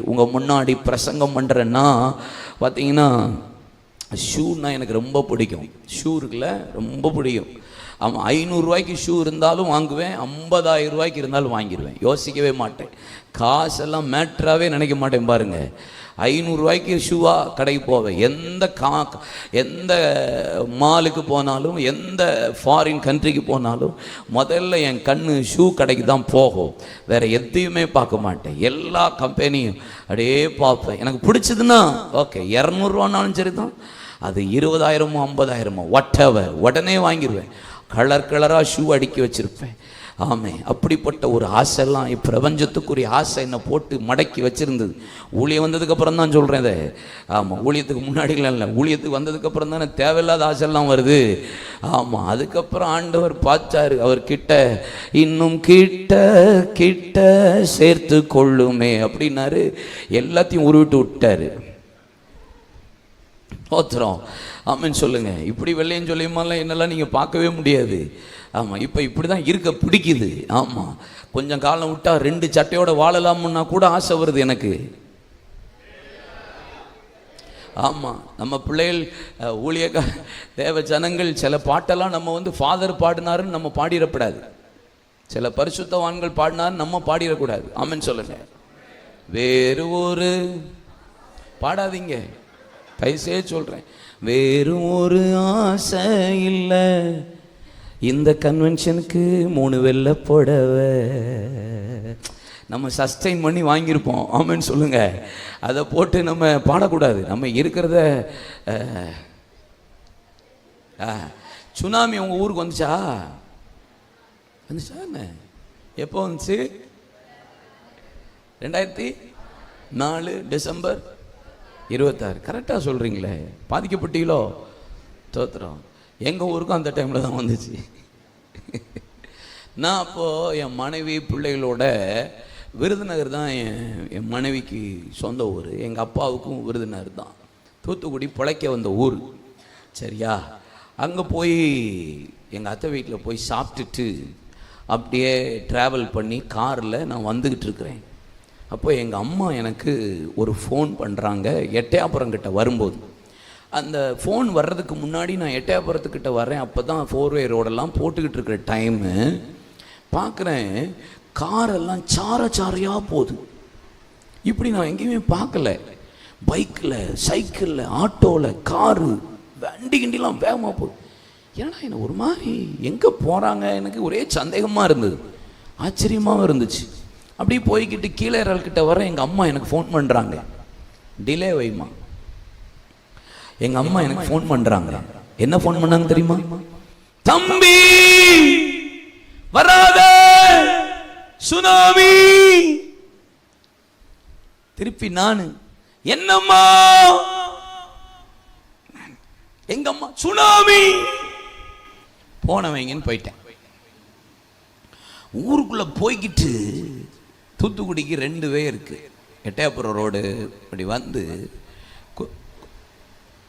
உங்கள் முன்னாடி பிரசங்கம் பண்ணுறேன்னா பார்த்தீங்கன்னா ஷூன்னா எனக்கு ரொம்ப பிடிக்கும். ஷூ இருக்குல்ல ரொம்ப பிடிக்கும். அவன் ஐநூறுரூவாய்க்கு ஷூ இருந்தாலும் வாங்குவேன் ஐம்பதாயிரம் ரூபாய்க்கு இருந்தாலும் வாங்கிடுவேன் யோசிக்கவே மாட்டேன். காசெல்லாம் மேட்ராகவே நினைக்க மாட்டேன் பாருங்கள் ஐநூறுரூவாய்க்கு ஷூவாக கடைக்கு போவேன் எந்த கா எந்த மாலுக்கு போனாலும் எந்த ஃபாரின் கண்ட்ரிக்கு போனாலும் முதல்ல என் கண் ஷூ கடைக்கு தான் போகும். வேறு எதையுமே பார்க்க மாட்டேன். எல்லா கம்பெனியும் அப்படியே பார்ப்பேன். எனக்கு பிடிச்சதுன்னா ஓகே இரநூறுவானாலும் சரி தான் அது இருபதாயிரமோ ஐம்பதாயிரமோ whatever. உடனே வாங்கிடுவேன் கலர் கலராக ஷூ அடுக்கி வச்சுருப்பேன். ஆமே அப்படிப்பட்ட ஒரு ஆசைலாம் பிரபஞ்சத்துக்குரிய ஆசை என்னை போட்டு மடக்கி வச்சுருந்தது. ஊழியம் வந்ததுக்கப்புறம் தான் சொல்கிறேன் இதை. ஆமாம் ஊழியத்துக்கு முன்னாடிலாம் இல்லை. ஊழியத்துக்கு வந்ததுக்கப்புறம் தானே தேவையில்லாத ஆசைலாம் வருது. ஆமாம் அதுக்கப்புறம் ஆண்டவர் பார்த்தாரு. அவர் கிட்ட இன்னும் கிட்ட கிட்ட சேர்த்து கொள்ளுமே அப்படின்னாரு. எல்லாத்தையும் உருவிட்டு விட்டாரு. ஸ்தோத்திரம் ஆமென்னு சொல்லுங்கள் இப்படி வெள்ளையும் சொல்லியுமாலாம் என்னெல்லாம் நீங்கள் பார்க்கவே முடியாது. ஆமாம் இப்போ இப்படி தான் இருக்க பிடிக்குது. ஆமாம் கொஞ்சம் காலம் விட்டால் ரெண்டு சட்டையோடு வாழலாம்னா கூட ஆசை வருது எனக்கு. ஆமாம் நம்ம பிள்ளைகள் அஹ், தேவ ஜனங்கள் சில பாட்டெல்லாம் நம்ம வந்து ஃபாதர் பாடினாருன்னு நம்ம பாடிடக்கூடாது சில பரிசுத்தவான்கள் பாடினாரு நம்ம பாடிடக்கூடாது. ஆமன்னு சொல்லுங்க. வேறு ஒரு பாடாதீங்க. கைசே சொல்கிறேன் வேறும் ஒரு ஆசை இல்லை. இந்த கன்வென்ஷனுக்கு மூணு வெள்ளை புடவை. நம்ம சஸ்டைன் பண்ணி வாங்கியிருப்போம். ஆமென்னு சொல்லுங்கள் அதை போட்டு நம்ம பாடக்கூடாது. நம்ம இருக்கிறத சுனாமி உங்கள் ஊருக்கு வந்துச்சா? வந்துச்சா என்ன? எப்போ வந்துச்சு? ரெண்டாயிரத்தி நாலு டிசம்பர் இருபத்தாறு. கரெக்டாக சொல்கிறீங்களே பாதிக்கப்பட்டீங்களோ? தோத்துறோம் எங்கள் ஊருக்கும் அந்த டைமில் தான் வந்துச்சு. நான் அப்போது என் மனைவி பிள்ளைகளோட விருதுநகர் தான் என் என் மனைவிக்கு சொந்த ஊர். எங்கள் அப்பாவுக்கும் விருதுநகர் தான். தூத்துக்குடி பிழைக்க வந்த ஊர். சரியா? அங்கே போய் எங்கள் அத்தை வீட்டில் போய் சாப்பிட்டுட்டு அப்படியே ட்ராவல் பண்ணி காரில் நான் வந்துக்கிட்டு இருக்கிறேன். அப்போ எங்கள் அம்மா எனக்கு ஒரு ஃபோன் பண்ணுறாங்க எட்டையாபுரம் கிட்டே வரும்போது. அந்த ஃபோன் வர்றதுக்கு முன்னாடி நான் எட்டயாபுரத்துக்கிட்ட வரேன் அப்போ தான் ஃபோர்வே ரோடெல்லாம் போட்டுக்கிட்டு இருக்கிற டைமு பார்க்குறேன் காரெல்லாம் சார சாரையாக போகுது. இப்படி நான் எங்கேயுமே பார்க்கல பைக்கில் சைக்கிளில் ஆட்டோவில் காரு வண்டி கிண்டிலாம் வேகமாக போகுது. ஏன்னா என்ன ஒரு மாதிரி எங்கே போகிறாங்க எனக்கு ஒரே சந்தேகமாக இருந்தது. ஆச்சரியமாகவும் இருந்துச்சு. அப்படியே போய்கிட்டு கீழே இறல்கிட்ட வர எங்கள் அம்மா எனக்கு ஃபோன் பண்ணுறாங்க டிலே வைமா எங்கள் அம்மா எனக்கு ஃபோன் பண்ணுறாங்க என்ன ஃபோன் பண்ணாங்க தெரியுமா? தம்பி! வராத! சுனாமி! திருப்பி நானு. என்னம்மா? எங்க அம்மா? சுனாமி! போனவங்கன்னு போயிட்டேன். ஊருக்குள்ள போய்கிட்டு தூத்துக்குடிக்கு ரெண்டு வே இருக்குது எட்டயபுரம் ரோடு இப்படி வந்து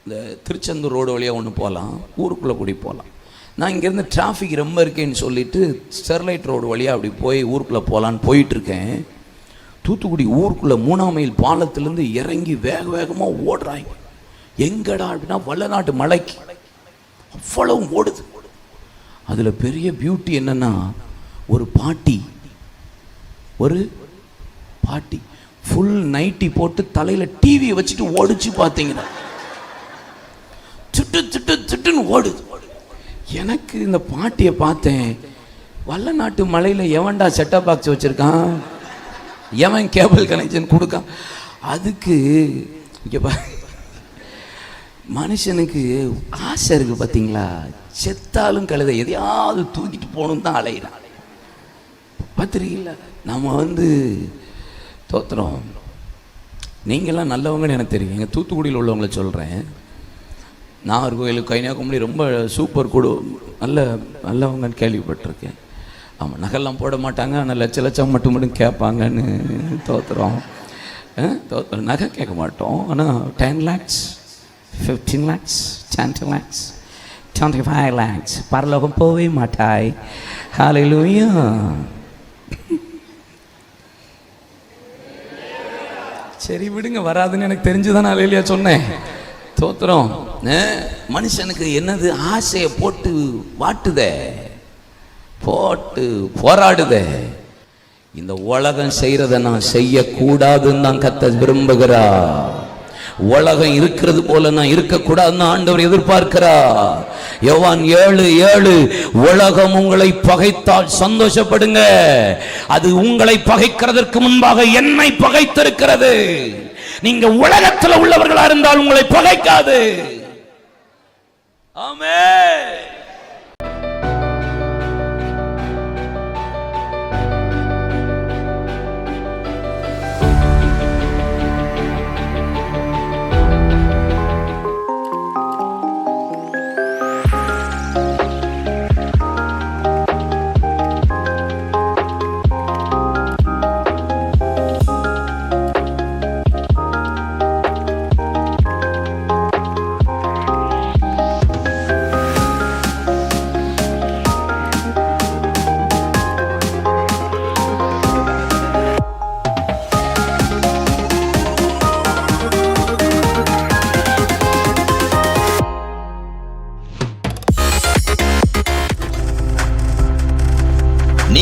இந்த திருச்செந்தூர் ரோடு வழியாக ஒன்று போகலாம் ஊருக்குள்ளே கூடி போகலாம் நான் இங்கேருந்து டிராஃபிக் ரொம்ப இருக்கேன்னு சொல்லிட்டு ஸ்டெர்லைட் ரோடு வழியாக அப்படி போய் ஊருக்குள்ளே போகலான்னு போயிட்டுருக்கேன். தூத்துக்குடி ஊருக்குள்ளே மூணாம் மைல் பாலத்துலேருந்து இறங்கி வேக வேகமாக ஓடுறாங்க. எங்கடா அப்படின்னா வல்லநாட்டு மலைக்கு. அவ்வளவு ஓடுது. அதில் பெரிய பியூட்டி என்னென்னா ஒரு பாட்டி ஒரு பாட்டி ஃபுல் நைட்டி போட்டு தலையில் டிவியை வச்சுட்டு ஓடிச்சு பார்த்தீங்கன்னா சுட்டு சுட்டு சுட்டுன்னு ஓடுது. எனக்கு இந்த பாட்டியை பார்த்தேன். வல்லநாட்டு மலையில் எவன்டா செட்டப் பாக்ஸ் வச்சுருக்கான். எவன் கேபிள் கனெக்ஷன் கொடுக்கான்? அதுக்கு இங்கே பா மனுஷனுக்கு ஆசை இருக்குது பார்த்தீங்களா? செத்தாலும் கழுதை எதையாவது தூக்கிட்டு போகணும் தான் அலையிறான். பார்த்துருக்கீங்களா நம்ம வந்து தோத்துறோம் நீங்கள்லாம் நல்லவங்கன்னு எனக்கு தெரியும். எங்கள் தூத்துக்குடியில் உள்ளவங்கள சொல்கிறேன் நாகர்கோயில் கன்னியாகுமரி ரொம்ப சூப்பர் குடு நல்ல நல்லவங்கன்னு கேள்விப்பட்டிருக்கேன். ஆமாம் நகைலாம் போட மாட்டாங்க. ஆனால் லட்ச லட்சம் மட்டும் மட்டும் கேட்பாங்கன்னு தோத்துறோம் தோத்துறோம் நகை கேட்க மாட்டோம். ஆனால் ten lakhs fifteen lakhs twenty lakhs twenty five lakhs பரலோகம் போவே மாட்டாய். ஹalleluya சரி விடுங்க வராதுன்னு எனக்கு தெரிஞ்சுதான் நான் இல்லையா சொன்னேன். தோத்துறோம். மனுஷனுக்கு என்னது ஆசையை போட்டு வாட்டுதே? போட்டு போராடுதே. இந்த உலகம் செய்கிறத நான் செய்யக்கூடாதுன்னு தான் கத்த விரும்புகிறா உலகம் இருக்கிறது போல நான் இருக்கக்கூடாதுன்னு ஆண்டவர் எதிர்பார்க்கிறா யோவான் ஏழு ஏழு உலகம் உங்களை பகைத்தால் சந்தோஷப்படுங்க. அது உங்களை பகைக்கிறதற்கு முன்பாக என்னை பகைத்திருக்கிறது. நீங்க உலகத்துல உள்ளவர்களா இருந்தால் உங்களை பகைக்காது. ஆமே